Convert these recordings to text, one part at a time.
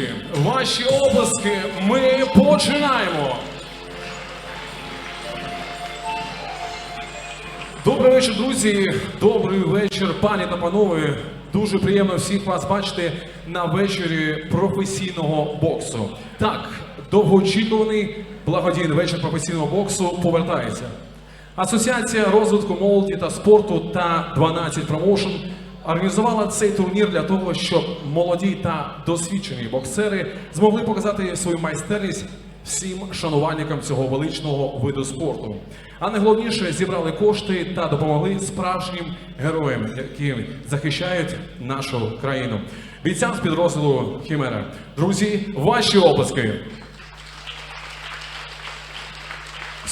люди, ваші обласки, ми починаємо. Добрий вечір, друзі. Добрий вечір, пані та панове. Дуже приємно всіх вас бачити на вечорі професійного боксу. Так, довгоочікуваний благодійний вечір професійного боксу повертається. Асоціація розвитку молоді та спорту та 12 промоушен організувала цей турнір для того, щоб молоді та досвідчені боксери змогли показати свою майстерність всім шанувальникам цього величного виду спорту. А найголовніше зібрали кошти та допомогли справжнім героям, які захищають нашу країну. Бійцям з підрозділу Хімера. Друзі, ваші оплески.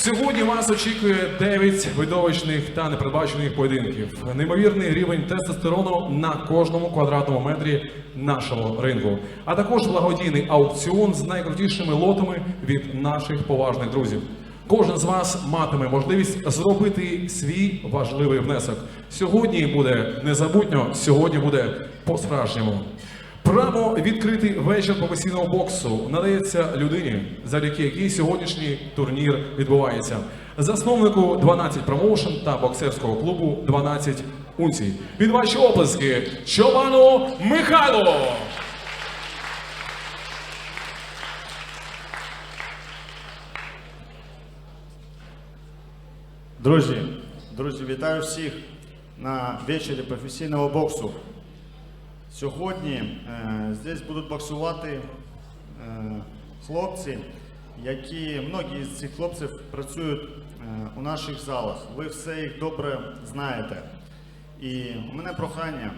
Сьогодні вас очікує 9 видовищних та непередбачених поєдинків. Неймовірний рівень тестостерону на кожному квадратному метрі нашого ринку, а також благодійний аукціон з найкрутішими лотами від наших поважних друзів. Кожен з вас матиме можливість зробити свій важливий внесок. Сьогодні буде незабутньо, сьогодні буде по-справжньому. Право відкрити вечір професійного боксу надається людині, завдяки якій сьогоднішній турнір відбувається. Засновнику 12 промоушен та боксерського клубу 12 унцій. Від ваші оплески Чобану Михайло! Друзі, друзі, вітаю всіх на вечорі професійного боксу. Сьогодні е, здесь будуть боксувати е, хлопці, які многі з цих хлопців працюють е, у наших залах. Ви все їх добре знаєте. І у мене прохання,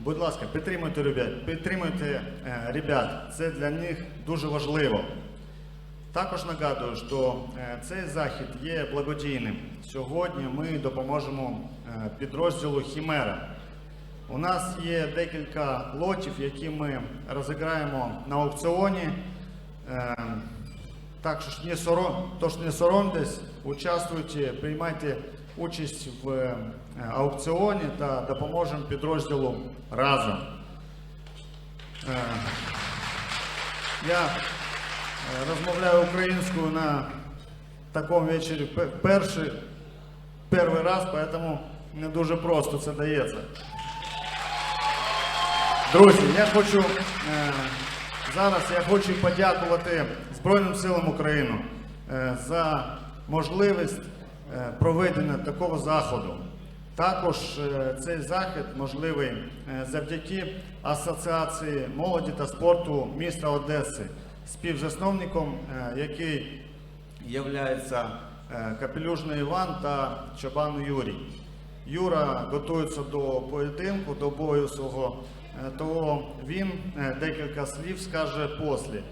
будь ласка, підтримуйте ребят, підтримуйте е, ребят. Це для них дуже важливо. Також нагадую, що цей захід є благодійним. Сьогодні ми допоможемо підрозділу Хімера. У нас є декілька лотів, які ми розіграємо на аукціоні. Е, Так що ж не сором, тож не соромтесь, участвуйте, приймайте участь в е, аукціоні та допоможемо підрозділу разом. Е, Я е, розмовляю українською на такому вечорі перший, перший раз, тому не дуже просто це дається. Друзі, я хочу е, зараз я хочу подякувати Збройним силам України е, за можливість е, проведення такого заходу. Також цей захід можливий завдяки Асоціації молоді та спорту міста Одеси, співзасновником який є Капелюжний Іван та Чобан Юрій. Юра готується до поєдинку, до бою свого, то він е, декілька слів скаже послі.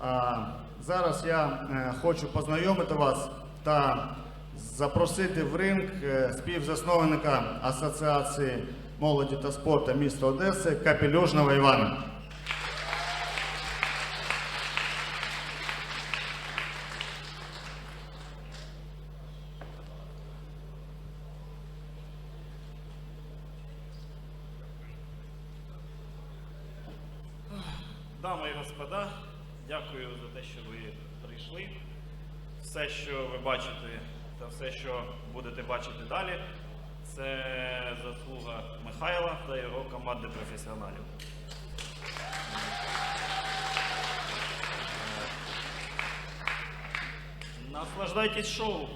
А зараз я е, хочу познайомити вас та запросити в ринг е, співзасновника Асоціації молоді та спорту міста Одеси Капелюжного Івана. Дами і господа, дякую за те, що ви прийшли. Все, що ви бачите, та все, що будете бачити далі, це заслуга Михайла та його команди професіоналів. Наслаждайтесь шоу!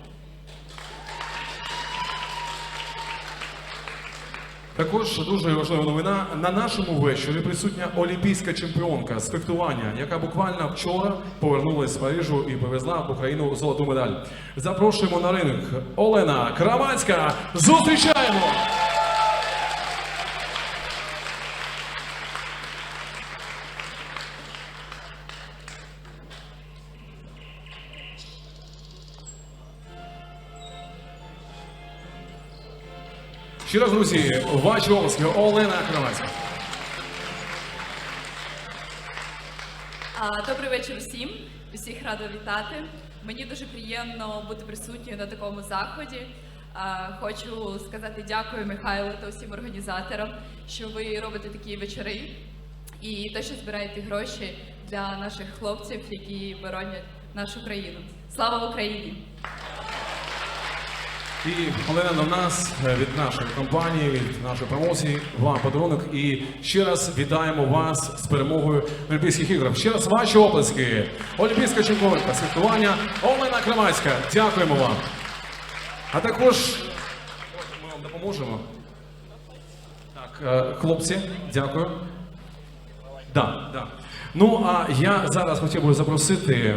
Також дуже важлива новина. На нашому вечорі присутня олімпійська чемпіонка з фехтування, яка буквально вчора повернулася з Парижу і повезла в Україну золоту медаль. Запрошуємо на ринок Олена Кравацька. Зустрічаємо! Ще раз, друзі, ваші обласки Олена Кравацька. Добрий вечір всім. Усіх рада вітати. Мені дуже приємно бути присутньою на такому заході. Хочу сказати дякую Михайлу та усім організаторам, що ви робите такі вечори і те, що збираєте гроші для наших хлопців, які боронять нашу країну. Слава Україні! І Олена до нас е, від нашої компанії, від нашої промоції, вам подарунок. І ще раз вітаємо вас з перемогою в Олімпійських іграх. Ще раз ваші оплески. Олімпійська чемпіонка святкування Олена Крамацька. Дякуємо вам. А також ми вам допоможемо. Так, е, хлопці, дякую. Да, да. Ну а я зараз хотів би запросити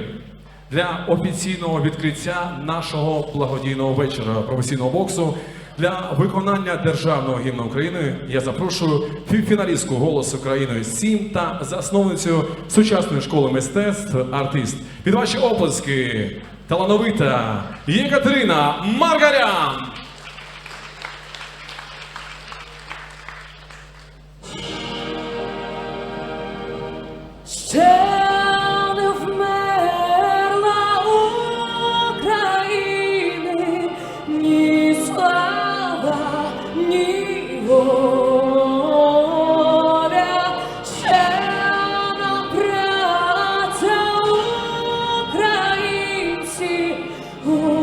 для офіційного відкриття нашого благодійного вечора професійного боксу. Для виконання державного гімну України я запрошую фіналістку голосу країни 7 та засновницю сучасної школи мистецтв артист. Під ваші оплески талановита Єкатерина Маргарян. Oh.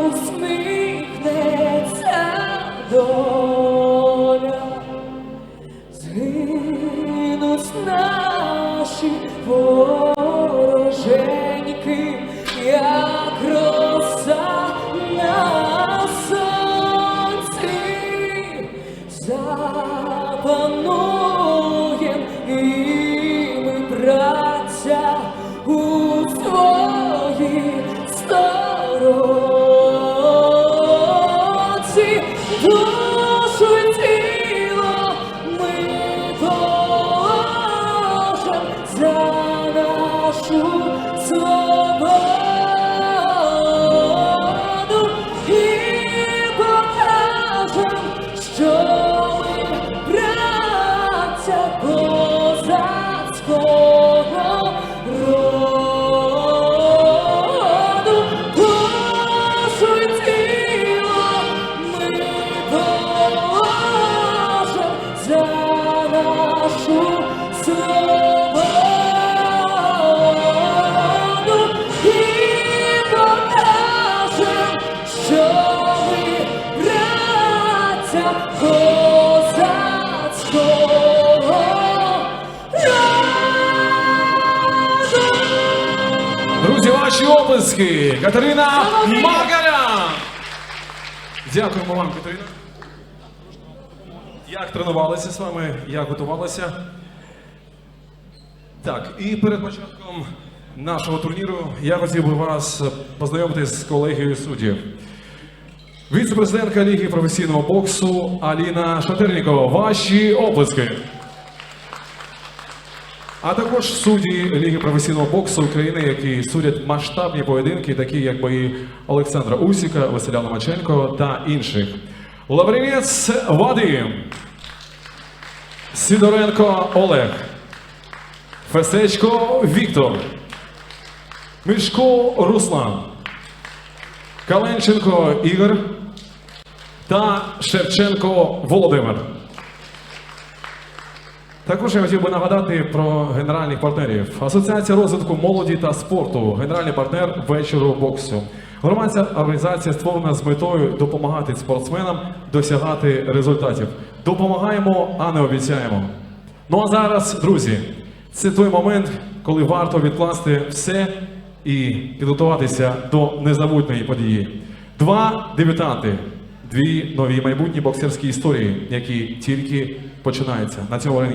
Друзі, ваші оплески! Катерина Маргарян! Дякуємо вам, Катерина. Як тренувалися з вами, як готувалися? Так, і перед початком нашого турніру я хотів би вас познайомити з колегією суддів. Віце-президентка Ліги професійного боксу Аліна Шатернікова. Ваші оплески. А також судді Ліги професійного боксу України, які судять масштабні поєдинки, такі як бої Олександра Усіка, Василя Ломаченко та інших. Лавринець Вадим, Сидоренко Олег, Фесечко Віктор, Мішко Руслан, Каленченко Ігор та Шевченко Володимир. Також я хотів би нагадати про генеральних партнерів. Асоціація розвитку молоді та спорту, генеральний партнер вечору боксу. Громадська організація створена з метою допомагати спортсменам досягати результатів. Допомагаємо, а не обіцяємо. Ну а зараз, друзі, це той момент, коли варто відкласти все і підготуватися до незабутньої події. Два дебютанти, дві нові майбутні боксерські історії, які тільки починаються на цьому ринку.